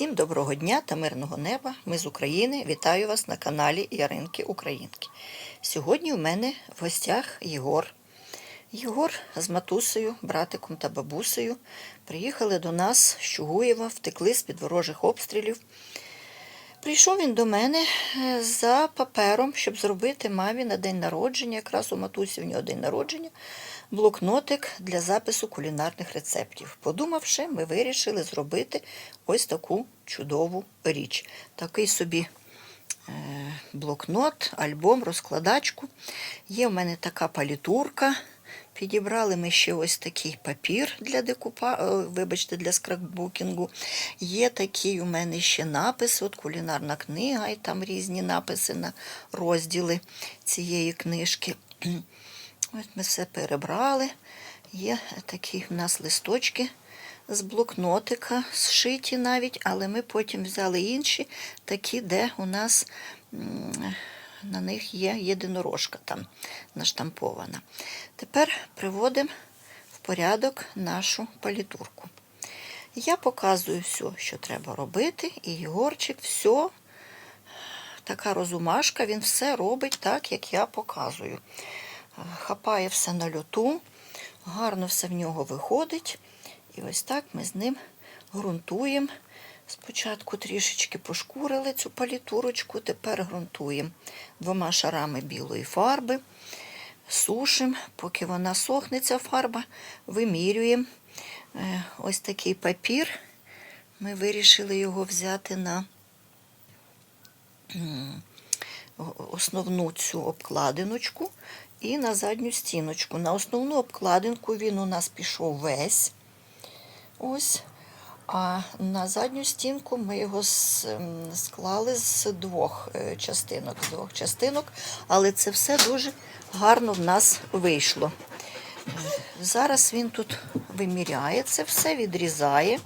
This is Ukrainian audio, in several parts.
Всім доброго дня та мирного неба. Ми з України. Вітаю вас на каналі Яринки Українки. Сьогодні у мене в гостях Єгор. Єгор з матусею, братиком та бабусею приїхали до нас з Чугуєва, втекли з під ворожих обстрілів. Прийшов він до мене е, за папером, щоб зробити мамі на день народження, якраз у матусі в нього день народження, блокнотик для запису кулінарних рецептів. Подумавши, ми вирішили зробити ось таку чудову річ. Такий собі е, блокнот, альбом, розкладачку. Є в мене така палітурка. Підібрали ми ще ось такий папір для декупа, е, вибачте, для скраббукінгу. Є такий у мене ще напис, от кулінарна книга, і там різні написи на розділи цієї книжки. Ось ми все перебрали. Є такі в нас листочки з блокнотика, зшиті навіть, але ми потім взяли інші, такі, де у нас на них є єдинорожка там наштампована. Тепер приводимо в порядок нашу палітурку. Я показую все, що треба робити, і Єгорчик все, така розумашка, він все робить так, як я показую. Хапає все на льоту, гарно все в нього виходить. І ось так ми з ним ґрунтуємо. Спочатку трішечки пошкурили цю палітурочку, тепер ґрунтуємо двома шарами білої фарби, сушимо, поки вона сохне, ця фарба, вимірюємо Е, ось такий папір. Ми вирішили його взяти на основну цю обкладиночку і на задню стіночку. На основну обкладинку він у нас пішов весь. Ось. А на задню стінку ми його склали з двох е, частинок, з двох частинок, але це все дуже гарно в нас вийшло. Зараз він тут виміряє це все, відрізає.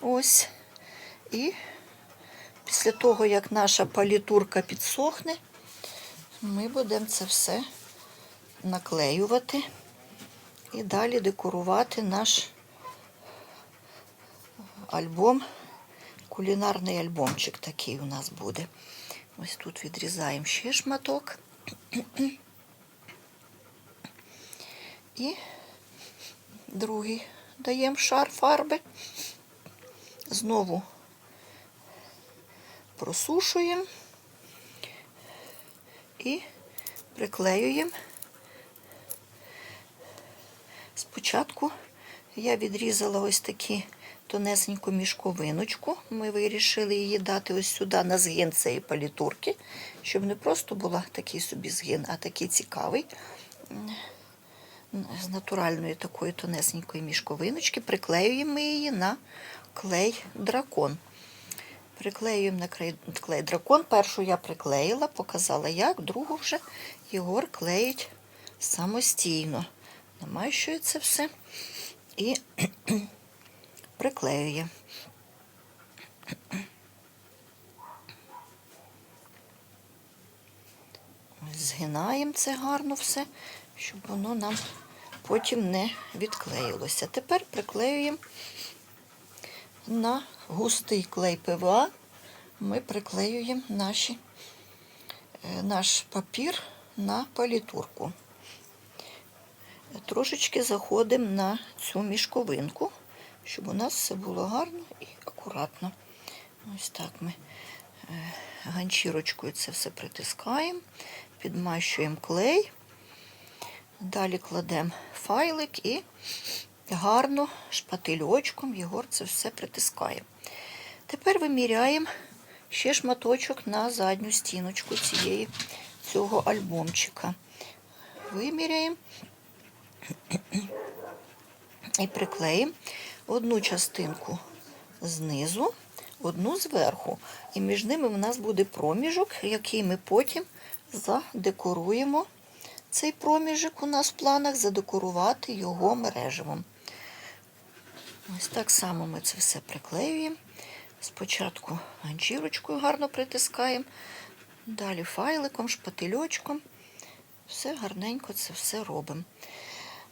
Ось. І після того, як наша палітурка підсохне, ми будемо це все наклеювати і далі декорувати наш альбом, кулінарний альбомчик такий у нас буде. Ось тут відрізаємо ще шматок. І другий даємо шар фарби. Знову просушуємо і приклеюємо. Спочатку я відрізала ось такі тонесеньку мішковиночку. Ми вирішили її дати ось сюди на згин цієї палітурки, щоб не просто була такий собі згин, а такий цікавий. З натуральної такої тонесенької мішковиночки приклеюємо її на клей дракон. Приклеюємо на клей дракон. Першу я приклеїла, показала як, другу вже Єгор клеїть самостійно. Намащує це все і приклеює. Згинаємо це гарно все, щоб воно нам потім не відклеїлося. Тепер приклеюємо на густий клей ПВА. Ми приклеюємо наші, е, наш папір на палітурку. Трошечки заходимо на цю мішковинку, щоб у нас все було гарно і акуратно. Ось так ми е, ганчірочкою це все притискаємо, підмащуємо клей. Далі кладемо файлик і гарно шпательочком Єгор це все притискає. Тепер виміряємо ще шматочок на задню стіночку цієї, цього альбомчика. Виміряємо і приклеїмо одну частинку знизу, одну зверху. І між ними в нас буде проміжок, який ми потім задекоруємо. Цей проміжок у нас в планах задекорувати його мереживом. Ось так само ми це все приклеюємо. Спочатку ганчірочкою гарно притискаємо, далі файликом, шпательочком. Все гарненько це все робимо.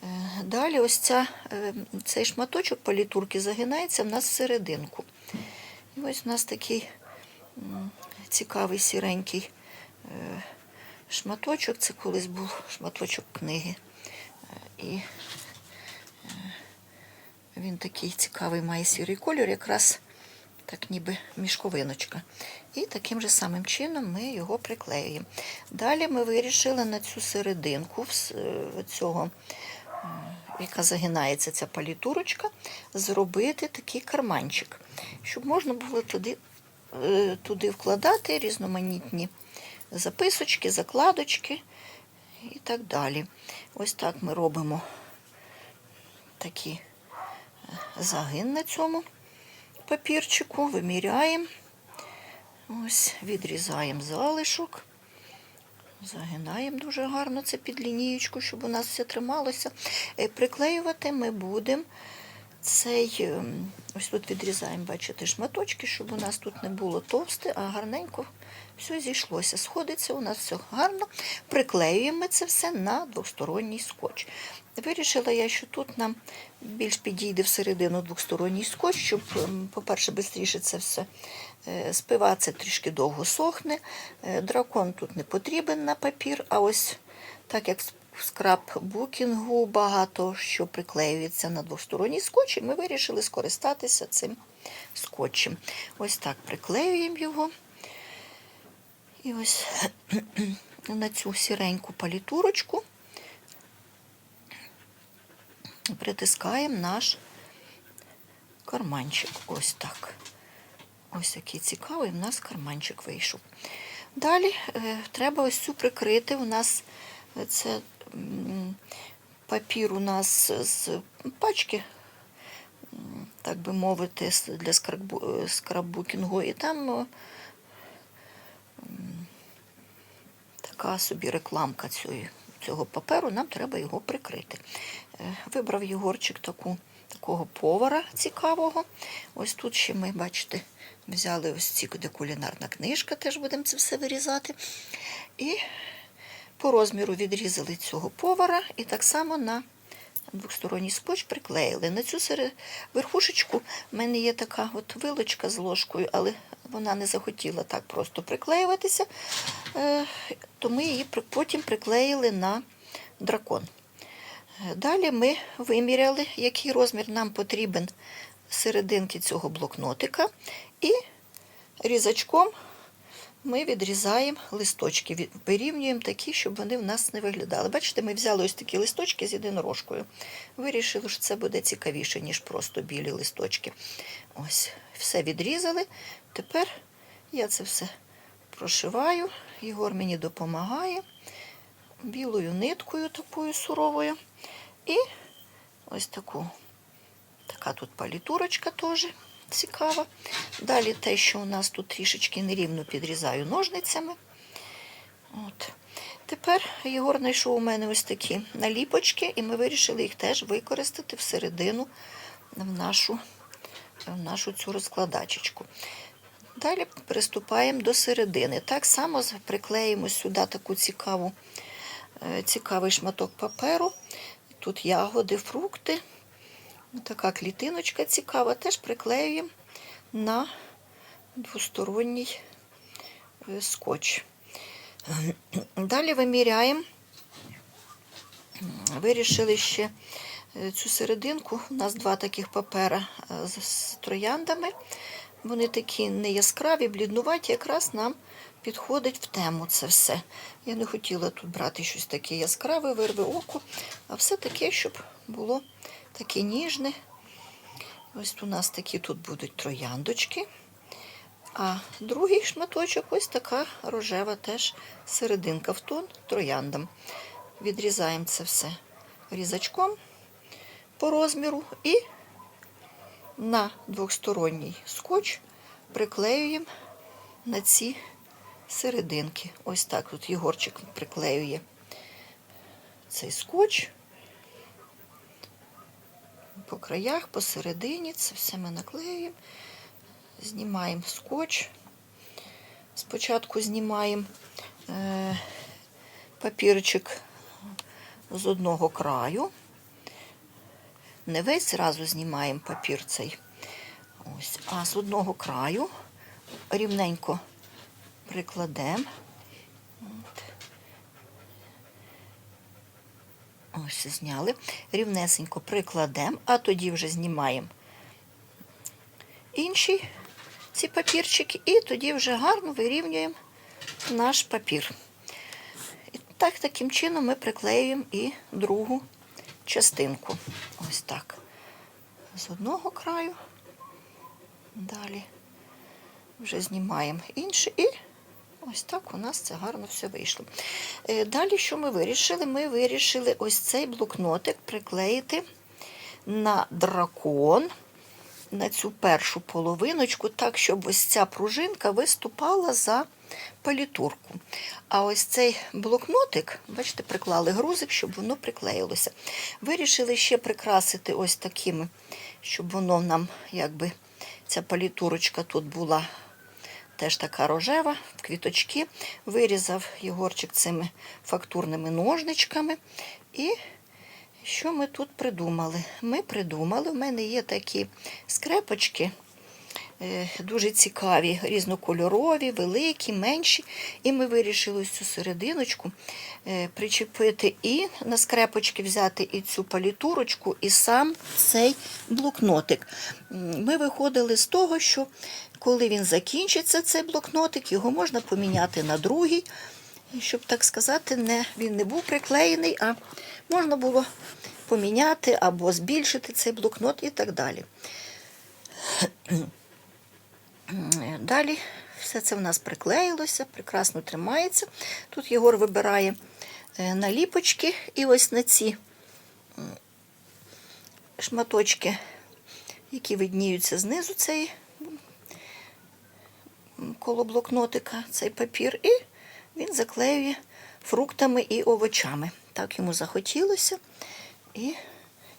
Е, Далі ось ця, е, цей шматочок палітурки загинається в нас всерединку. І ось у нас такий цікавий сіренький е, шматочок. Це колись був шматочок книги. І він такий цікавий, має сірий кольор, якраз так ніби мішковиночка. І таким же самим чином ми його приклеюємо. Далі ми вирішили на цю серединку цього, яка загинається ця палітурочка, зробити такий карманчик, щоб можна було туди, е, туди вкладати різноманітні записочки, закладочки і так далі. Ось так ми робимо такий е, загин на цьому папірчику, виміряємо. Ось, відрізаємо залишок. Загинаємо дуже гарно це під лінієчку, щоб у нас все трималося. Е, Приклеювати ми будемо цей, ем, ось тут відрізаємо, бачите, шматочки, щоб у нас тут не було товсте, а гарненько все зійшлося. Сходиться у нас все гарно. Приклеюємо це все на двосторонній скотч. Вирішила я, що тут нам більш підійде всередину двосторонній скотч, щоб, ем, по-перше, швидше це все е, спива, трішки довго сохне. Е, Дракон тут не потрібен на папір, а ось так як в скраббукінгу багато що приклеюється на двосторонній скотч, ми вирішили скористатися цим скотчем. Ось так приклеюємо його. І ось на цю сіреньку палітурочку притискаємо наш карманчик. Ось так. Ось який цікавий в нас карманчик вийшов. Далі е, треба ось цю прикрити. У нас е, це папір у нас з пачки, так би мовити, для е, скраббукінгу. І там така собі рекламка цієї, цього паперу, нам треба його прикрити. Е, Вибрав Єгорчик таку, такого повара цікавого. Ось тут ще ми, бачите, взяли ось ці, де кулінарна книжка, теж будемо це все вирізати. І по розміру відрізали цього повара і так само на двосторонній скотч приклеїли. На цю верхушечку в мене є така от вилочка з ложкою, але вона не захотіла так просто приклеюватися, е, то ми її потім приклеїли на дракон. Е, Далі ми виміряли, який розмір нам потрібен серединки цього блокнотика, і різачком ми відрізаємо листочки, вирівнюємо такі, щоб вони в нас не виглядали. Бачите, ми взяли ось такі листочки з єдинорожкою. Вирішили, що це буде цікавіше, ніж просто білі листочки. Ось, все відрізали. Тепер я це все прошиваю. Єгор мені допомагає білою ниткою такою суровою. І ось таку, така тут палітурочка теж цікава. Далі те, що у нас тут трішечки нерівно підрізаю ножницями. От. Тепер Єгор знайшов у мене ось такі наліпочки, і ми вирішили їх теж використати всередину в нашу, в нашу цю розкладачечку. Далі приступаємо до середини. Так само приклеїмо сюди таку цікаву, е, цікавий шматок паперу. Тут ягоди, фрукти. Така клітиночка цікава, теж приклеюємо на двосторонній е, скотч. Далі виміряємо. Вирішили ще е, цю серединку. У нас два таких папера е, з- трояндами. Вони такі не яскраві, бліднуваті, якраз нам підходить в тему це все. Я не хотіла тут брати щось таке яскраве, вирве око, а все таке, щоб було таке ніжне. Ось у нас такі тут будуть трояндочки. А другий шматочок ось така рожева теж серединка в тон трояндам. Відрізаємо це все різачком по розміру і на двосторонній скотч приклеюємо на ці серединки. Ось так тут Єгорчик приклеює цей скотч. По краях, посередині, це все ми наклеюємо. Знімаємо скотч. Спочатку знімаємо е, папірчик з одного краю. Не весь зразу знімаємо папір цей. Ось. А з одного краю рівненько прикладемо. Ось зняли. Рівнесенько прикладемо, а тоді вже знімаємо інші ці папірчики, і тоді вже гарно вирівнюємо наш папір. І так, таким чином ми приклеюємо і другу частинку. Ось так. З одного краю. Далі вже знімаємо інший і ось так у нас це гарно все вийшло. Е, Далі, що ми вирішили? Ми вирішили ось цей блокнотик приклеїти на дракон, на цю першу половиночку, так, щоб ось ця пружинка виступала за палітурку. А ось цей блокнотик, бачите, приклали грузик, щоб воно приклеїлося. Вирішили ще прикрасити ось такими, щоб воно нам, якби ця палітурочка тут була теж така рожева, квіточки. Вирізав Єгорчик цими фактурними ножничками. І що ми тут придумали? Ми придумали, в мене є такі скрепочки. Е, Дуже цікаві, різнокольорові, великі, менші. І ми вирішили цю серединочку е, причепити і на скрепочки взяти і цю палітурочку, і сам цей блокнотик. Ми виходили з того, що коли він закінчиться, цей блокнотик, його можна поміняти на другий, щоб так сказати, не, він не був приклеєний, а можна було поміняти або збільшити цей блокнот і так далі. Далі все це в нас приклеїлося, прекрасно тримається. Тут Єгор вибирає е, наліпочки, і ось на ці шматочки, які видніються знизу цей коло блокнотика, цей папір, і він заклеює фруктами і овочами. Так йому захотілося. І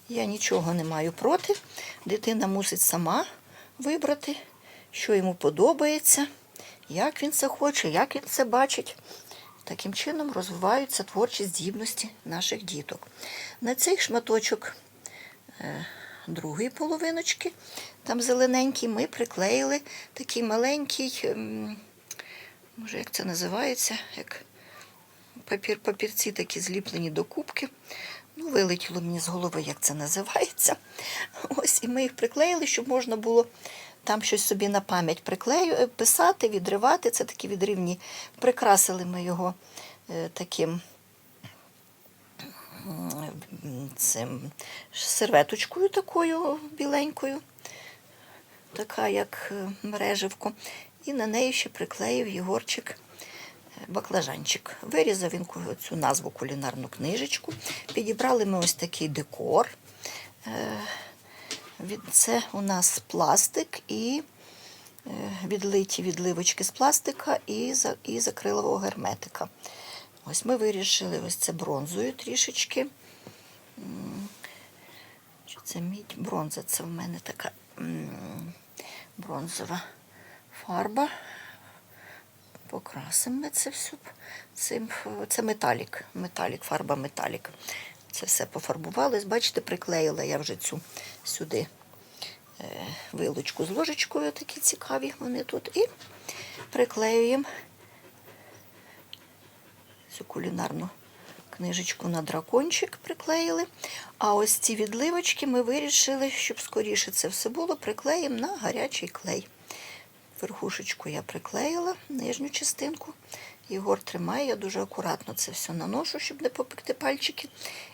я нічого не маю проти. Дитина мусить сама вибрати, що йому подобається, як він це хоче, як він це бачить. Таким чином розвиваються творчі здібності наших діток. На цей шматочок е, другої половиночки, там зелененький, ми приклеїли такий маленький, ем, може, як це називається, як папір, папірці такі зліплені до кубки. Ну, вилетіло мені з голови, як це називається. Ось, і ми їх приклеїли, щоб можна було там щось собі на пам'ять приклею, е, писати, відривати. Це такі відривні. Прикрасили ми його е, таким цим серветочкою такою біленькою, така як е, мереживко. І на неї ще приклеїв Єгорчик баклажанчик. Вирізав він цю назву кулінарну книжечку. Підібрали ми ось такий декор. Це у нас пластик і е, відлиті відливочки з пластика і, і герметика. Ось ми вирішили ось це бронзою трішечки. Чи це мідь? Бронза, це в мене така бронзова фарба. Покрасимо ми це все. Це металік, металік, фарба металік. Це все пофарбувалось. Бачите, приклеїла я вже цю сюди е, вилочку з ложечкою, такі цікаві вони тут. І приклеюємо цю кулінарну книжечку на дракончик приклеїли. А ось ці відливочки ми вирішили, щоб скоріше це все було, приклеїмо на гарячий клей. Верхушечку я приклеїла, нижню частинку. Єгор тримає, я дуже акуратно це все наношу, щоб не попекти пальчики.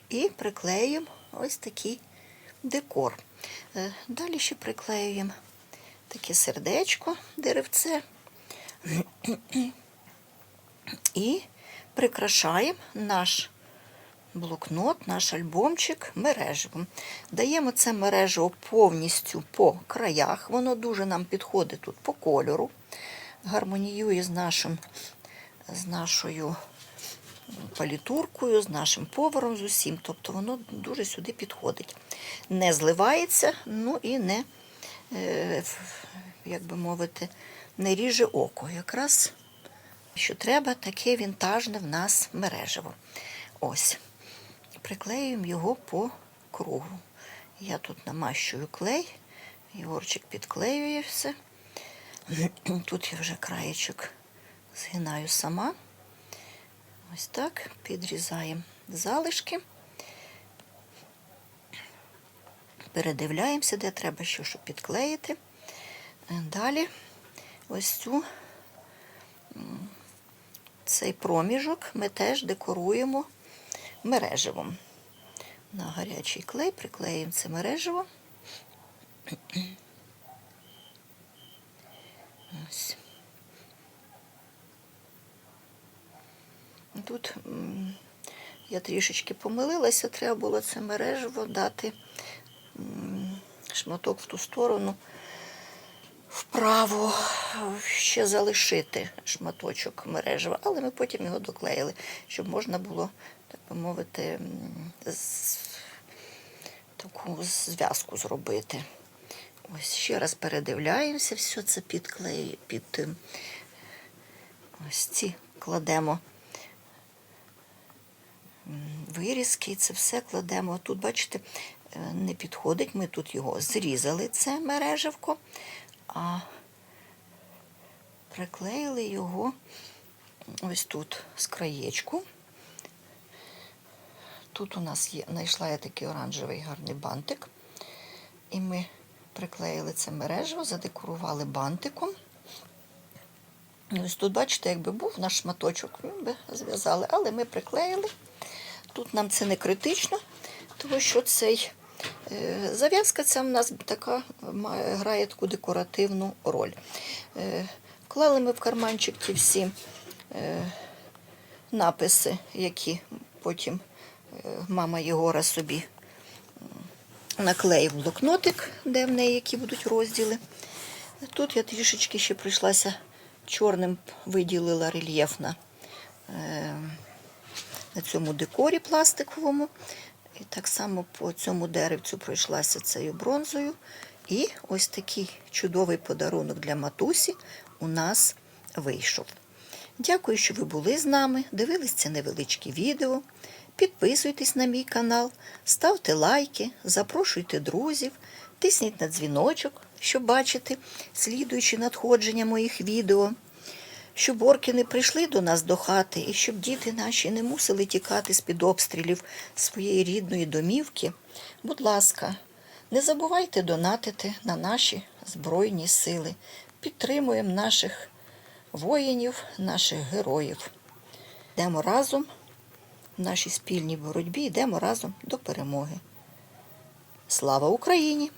І приклеюємо ось такий декор. Е, Далі ще приклеюємо таке сердечко, деревце. І прикрашаємо наш блокнот, наш альбомчик мережевим. Даємо це мережево повністю по краях. Воно дуже нам підходить тут по кольору, гармоніює з, нашим, з нашою палітуркою, з нашим поваром, з усім. Тобто воно дуже сюди підходить. Не зливається, ну і не, е, як би мовити, не ріже око. Якраз що треба, таке вінтажне в нас мережево. Ось. Приклеюємо його по кругу. Я тут намащую клей, Єгорчик підклеює все. Тут я вже краєчок згинаю сама. Ось так, підрізаємо залишки. Передивляємося, де треба що, щоб підклеїти. Далі ось цю, цей проміжок ми теж декоруємо мереживом. На гарячий клей приклеїмо це мереживо. Ось. Тут я трішечки помилилася, треба було це мереживо дати шматок в ту сторону, вправо ще залишити шматочок мережева, але ми потім його доклеїли, щоб можна було, так би мовити, таку зв'язку зробити. Ось ще раз передивляємося, все це підклею, під ем, ось ці кладемо вирізки, це все кладемо. Тут, бачите, е, не підходить. Ми тут його зрізали, це мережевко, а приклеїли його ось тут з краєчку. Тут у нас є, знайшла я такий оранжевий гарний бантик. І ми приклеїли це мережево, задекорували бантиком. Ось тут, бачите, якби був наш шматочок, ми би зв'язали, але ми приклеїли. Тут нам це не критично, тому що цей е, зав'язка ця в нас така грає таку декоративну роль. Е, Клали ми в карманчик ті всі е, написи, які потім мама Єгора собі наклеїв блокнотик, де в неї які будуть розділи. Тут я трішечки ще прийшлася чорним виділила рельєф на, е, на цьому декорі пластиковому. І так само по цьому деревцю пройшлася цією бронзою. І ось такий чудовий подарунок для матусі у нас вийшов. Дякую, що ви були з нами, дивились це невеличке відео. Підписуйтесь на мій канал, ставте лайки, запрошуйте друзів, тисніть на дзвіночок, щоб бачити слідуючі надходження моїх відео. Щоб орки не прийшли до нас до хати, і щоб діти наші не мусили тікати з-під обстрілів своєї рідної домівки, будь ласка, не забувайте донатити на наші Збройні сили. Підтримуємо наших воїнів, наших героїв. Йдемо разом в нашій спільній боротьбі, йдемо разом до перемоги. Слава Україні!